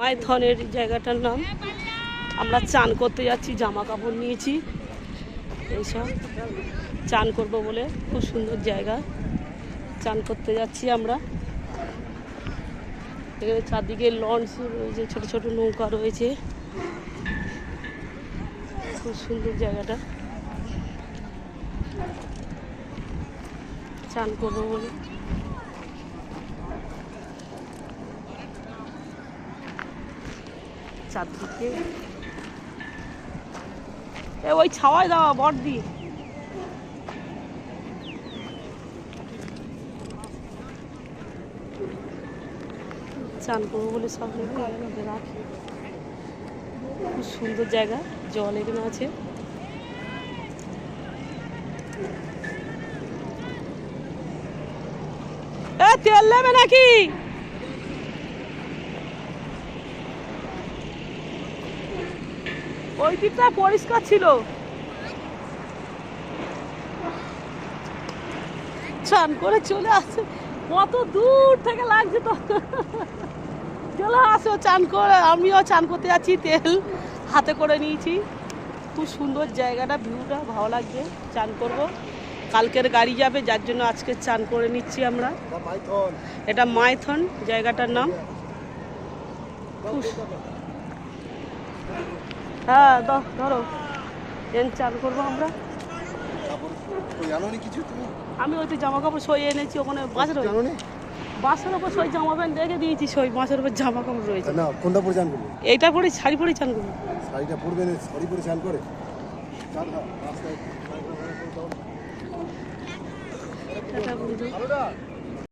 মাইথনের জায়গাটার নাম। আমরা চান করতে যাচ্ছি জামা কাপড় নিয়েছি এইসব চান করব বলে খুব সুন্দর জায়গা। চান করতে যাচ্ছি আমরা। এখানে চারদিকে লঞ্চ রয়েছে, ছোট ছোট নৌকা রয়েছে। খুব সুন্দর জায়গাটা। চান করব বলে। চারদিকে। এ, ওই ছাওয়ায় দাও বড়দি চান করব বলে সব রেখে রাখি। খুব সুন্দর জায়গা, জল এখানে আছে। তেল নেবে নাকি? ওই দিকটা পরিষ্কার ছিল। চান করে চলে আসে। কত দূর থেকে লাগছে তো। চলে আসো চান করে আমিও চান করতে যাচ্ছি তেল হাতে করে নিয়েছি। খুব সুন্দর জায়গাটা ভিউটা ভালো লাগছে চান করব। কালকের গাড়ি যাবে যার জন্য আজকে চান করে নিচ্ছি আমরা। এটা মাইথন। জায়গাটার নাম। খুব হ্যাঁ ধরো। এন চান করব আমরা। আমি ওই তো জামা কাপড় সই এনেছি ওখানে নি বাসের ওপর সই জামা প্যান্ট রেখে দিয়েছি সই বাসের ওপর জামা কাপড় রয়েছে। না কোনটা পরে চান করবে? এইটা পরে শাড়ি পরে চান করব। শাড়িটা পরবে না শাড়ি পরে চান করে। রাস্তায়